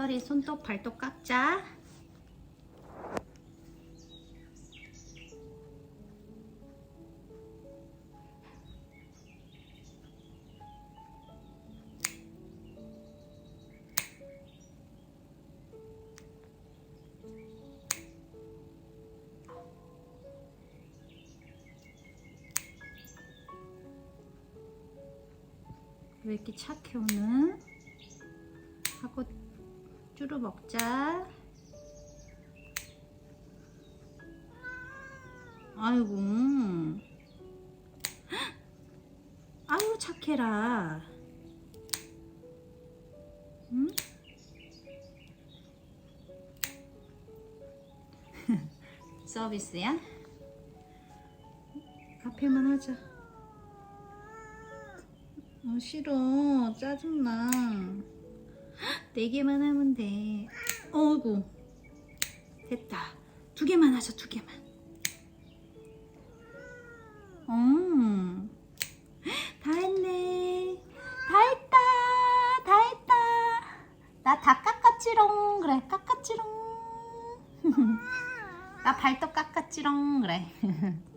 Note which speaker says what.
Speaker 1: 설이 손톱 발톱 깎자. 왜 이렇게 착해 오늘? 하고 쭈루 먹자. 아이고. 헉! 아유 착해라. 응? 서비스야? 앞에만 하자. 어, 싫어. 짜증나. 네 개만 하면 돼. 어이구. 됐다. 두 개만 하자, 두 개만. 어. 다 했네. 다 했다. 다 했다. 나 다 깎았지롱. 그래, 깎았지롱. 나 발톱 깎았지롱. 그래.